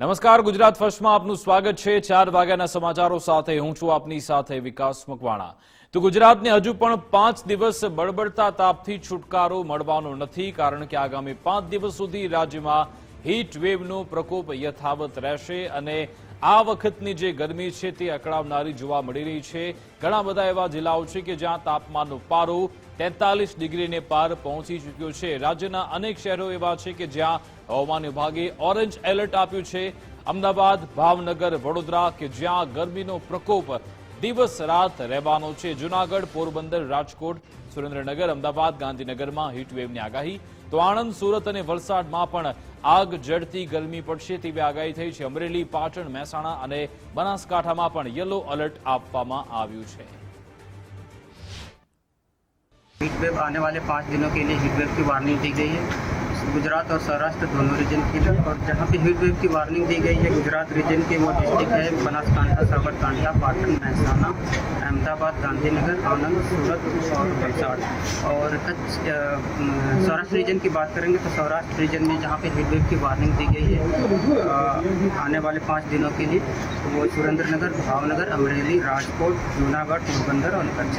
નમસ્કાર, ગુજરાત ફર્સ્ટમાં આપનું સ્વાગત છે. ચાર વાગ્યાના સમાચારો સાથે હું છું આપની સાથે વિકાસ મકવાણા. તો ગુજરાતને હજુ પણ પાંચ દિવસ બળબડતા તાપથી છુટકારો મળવાનો નથી, કારણ કે આગામી પાંચ દિવસ સુધી રાજ્યમાં હીટ વેવનો પ્રકોપ યથાવત રહેશે અને આ વખતની જે ગરમી છે તે અકળાવનારી જોવા મળી રહી છે. ઘણા બધા એવા જિલ્લાઓ છે કે જ્યાં તાપમાનનો પારો તેતાલીસ ડિગ્રીને પાર પહોંચી ચૂક્યો છે. રાજ્યના અનેક શહેરો એવા છે કે જ્યાં હવામાન વિભાગે ઓરેન્જ એલર્ટ આપ્યું છે. અમદાવાદ, ભાવનગર, વડોદરા કે જ્યાં ગરમીનો પ્રકોપ દિવસ રાત રહેવાનો છે. જુનાગઢ, પોરબંદર, રાજકોટ, સુરેન્દ્રનગર, અમદાવાદ, ગાંધીનગરમાં હીટવેવની આગાહી. તો આણંદ, સુરત અને વલસાડમાં પણ આગ જડતી ગરમી પડશે તેવી આગાહી થઈ છે. અમરેલી, પાટણ, મહેસાણા અને બનાસકાંઠામાં પણ યલો એલર્ટ આપવામાં આવ્યું છે. हीट वेव आने वाले पाँच दिनों के लिए हीट वेव की वार्निंग दी गई है गुजरात और सौराष्ट्र दोनों रीजन के लिए और जहाँ पे हीट वेव की वार्निंग दी गई है, गुजरात रीजन के वो डिस्ट्रिक्ट है, बनासकांठा, साबरकांठा, पाटन, महसाना, अहमदाबाद, गांधीनगर, आनंद, सूरत और वलसाड़। और कच्छ सौराष्ट्र रीजन की बात करेंगे तो सौराष्ट्र रीजन में जहाँ पे हीट वेव की वार्निंग दी गई है आने वाले पाँच दिनों के लिए तो वो सुरेंद्रनगर, भावनगर, अमरेली, राजकोट, जूनागढ़, पोरबंदर और कच्छ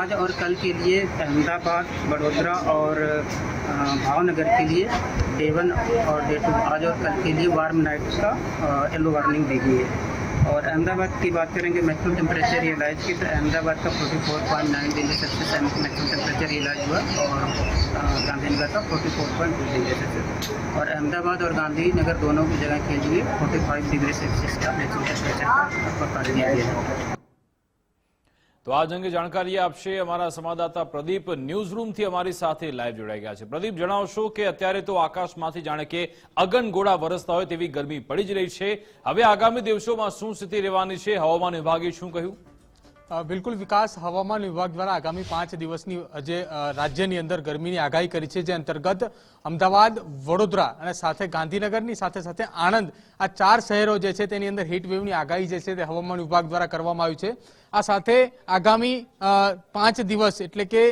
आज और कल के लिए अहमदाबाद, बड़ोदरा और भावनगर के लिए डे वन और डे टू आज और कल के लिए वार्म नाइट का येलो वार्निंग दी गई है। और अहमदाबाद की बात करेंगे मैक्सिमम टेम्परेचर रियलाइज़ की तो अहमदाबाद का 44.9 degree Celsius maximum temperature realise हुआ और अ, गांधीनगर का 44.2 डिग्री सेल्सियस और अहमदाबाद और गांधीनगर दोनों की जगह के लिए 45 डिग्री सेल्सियस का मैक्सिमम टेम्परेचर का प्रकाश दिया गया है। તો આ અંગે જાણકારી આપશે અમારા સંવાદદાતા પ્રદીપ ન્યૂઝ રૂમથી અમારી સાથે લાઈવ જોડાઈ ગયા છે. પ્રદીપ, જણાવશો કે અત્યારે તો આકાશમાંથી જાણે કે અગનગોળા વરસતા હોય તેવી ગરમી પડી જ રહી છે. હવે આગામી દિવસોમાં શું સ્થિતિ રહેવાની છે? હવામાન વિભાગે શું કહ્યું? બિલકુલ વિકાસ હવામાન વિભાગ દ્વારા આગામી પાંચ દિવસની જે રાજ્યની અંદર ગરમીની આગાહી કરી છે, જે અંતર્ગત અમદાવાદ, વડોદરા અને સાથે ગાંધીનગરની સાથે સાથે આણંદ, આ ચાર શહેરો જે છે તેની અંદર હીટવેવની આગાહી જે છે તે હવામાન વિભાગ દ્વારા કરવામાં આવી છે. આ સાથે આગામી પાંચ દિવસ એટલે કે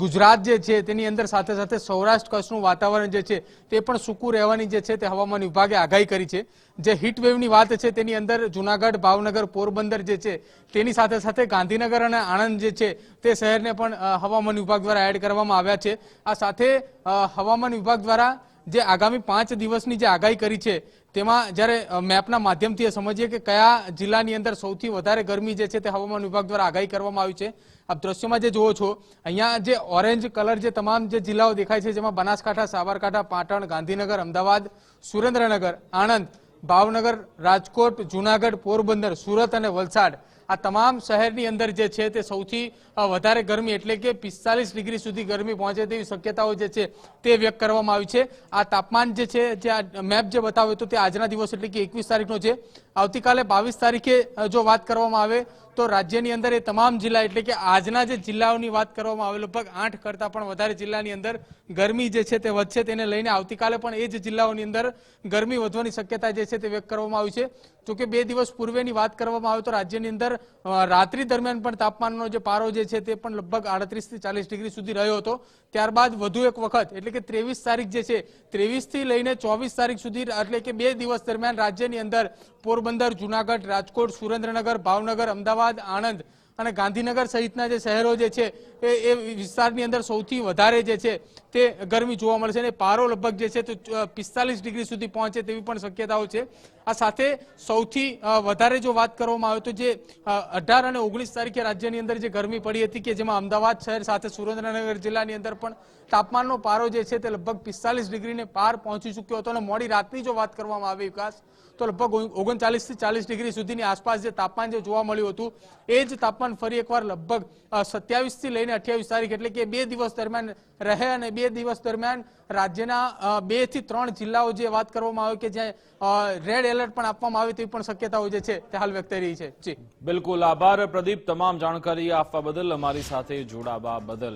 ગુજરાત જે છે તેની અંદર સાથે સાથે સૌરાષ્ટ્ર કચ્છનું વાતાવરણ જે છે તે પણ સૂકું રહેવાની જે છે તે હવામાન વિભાગે આગાહી કરી છે. જે હીટવેવની વાત છે તેની અંદર જુનાગઢ, ભાવનગર, પોરબંદર જે છે તેની સાથે સાથે ગાંધીનગર અને આણંદ જે છે તે શહેરને પણ હવામાન વિભાગ દ્વારા એડ કરવામાં આવ્યા છે. આ સાથે હવામાન વિભાગ દ્વારા જે આગામી પાંચ દિવસની જે આગાહી કરી છે, તેમાં જ્યારે મેપના માધ્યમથી સમજીએ કે કયા જિલ્લાની અંદર સૌથી વધારે ગરમી જે છે તે હવામાન વિભાગ દ્વારા આગાહી કરવામાં આવી છે. આપ દ્રશ્યમાં જે જુઓ છો, અહીંયા જે ઓરેન્જ કલર જે તમામ જે જિલ્લાઓ દેખાય છે, જેમાં બનાસકાંઠા, સાબરકાંઠા, પાટણ, ગાંધીનગર, અમદાવાદ, સુરેન્દ્રનગર, આણંદ, ભાવનગર, રાજકોટ, જુનાગઢ, પોરબંદર, સુરત અને વલસાડ આ તમામ શહેરની અંદર જે છે તે સૌથી વધારે ગરમી એટલે કે પિસ્તાલીસ ડિગ્રી સુધી ગરમી પહોંચે તેવી શક્યતાઓ જે છે તે વ્યક્ત કરવામાં આવી છે. આ તાપમાન જે છે, જે મેપ જે બતાવ્યો તો તે આજના દિવસ એટલે કે એકવીસ તારીખનો છે. આવતીકાલે બાવીસ તારીખે જો વાત કરવામાં આવે તો રાજ્યની અંદર એ તમામ જિલ્લા એટલે કે આજના જે જિલ્લાઓની વાત કરવામાં આવે, લગભગ આઠ કરતાં પણ વધારે જિલ્લાની અંદર ગરમી જે છે તે વધશે. તેને લઈને આવતીકાલે પણ એ જ જિલ્લાઓની અંદર ગરમી વધવાની શક્યતા જે છે તે વ્યક્ત કરવામાં આવી છે. જોકે બે દિવસ પૂર્વેની વાત કરવામાં આવે તો રાજ્યની અંદર રાત્રિ દરમિયાન પણ તાપમાનનો જે પારો જે છે તે પણ લગભગ આડત્રીસથી ચાલીસ ડિગ્રી સુધી રહ્યો હતો. ત્યારબાદ વધુ એક વખત, એટલે કે ત્રેવીસ તારીખ જે છે ત્રેવીસથી લઈને ચોવીસ તારીખ સુધી, એટલે કે બે દિવસ દરમિયાન રાજ્યની અંદર પોરબંદર, જુનાગઢ, રાજકોટ, સુરેન્દ્રનગર, ભાવનગર, અમદાવાદ, આણંદ અને ગાંધીનગર સહિતના જે શહેરો જે છે એ વિસ્તારની અંદર સૌથી વધારે જે છે તે ગરમી જોવા મળશે અને પારો લગભગ જે છે તે પિસ્તાલીસ ડિગ્રી સુધી પહોંચે તેવી પણ શક્યતાઓ છે. આ સાથે સૌથી વધારે જો વાત કરવામાં આવે તો જે અઢાર અને ઓગણીસ તારીખે રાજ્યની અંદર જે ગરમી પડી હતી કે જેમાં અમદાવાદ શહેર સાથે સુરેન્દ્રનગર જિલ્લાની અંદર પણ તાપમાનનો પારો જે છે તે લગભગ પિસ્તાલીસ ડિગ્રીને પાર પહોંચી ચૂક્યો હતો અને મોડી રાતની જો વાત કરવામાં આવે વિકાસ, તો લગભગ ઓગણચાલીસથી ચાલીસ ડિગ્રી સુધીની આસપાસ જે તાપમાન જે જોવા મળ્યું હતું, એ જ તાપમાન ફરી એકવાર લગભગ સત્યાવીસથી અઠ્યાવીસ તારીખ એટલે કે બે દિવસ દરમિયાન રહે અને બે દિવસ દરમિયાન રાજ્યના બેથી ત્રણ જિલ્લાઓ જે વાત કરવામાં આવે કે જ્યાં રેડ એલર્ટ પણ આપવામાં આવે તેવી પણ શક્યતાઓ જે છે તે હાલ વ્યક્ત રહી છે. બિલકુલ આભાર પ્રદીપ, તમામ જાણકારી આપવા બદલ અમારી સાથે જોડાવા બદલ.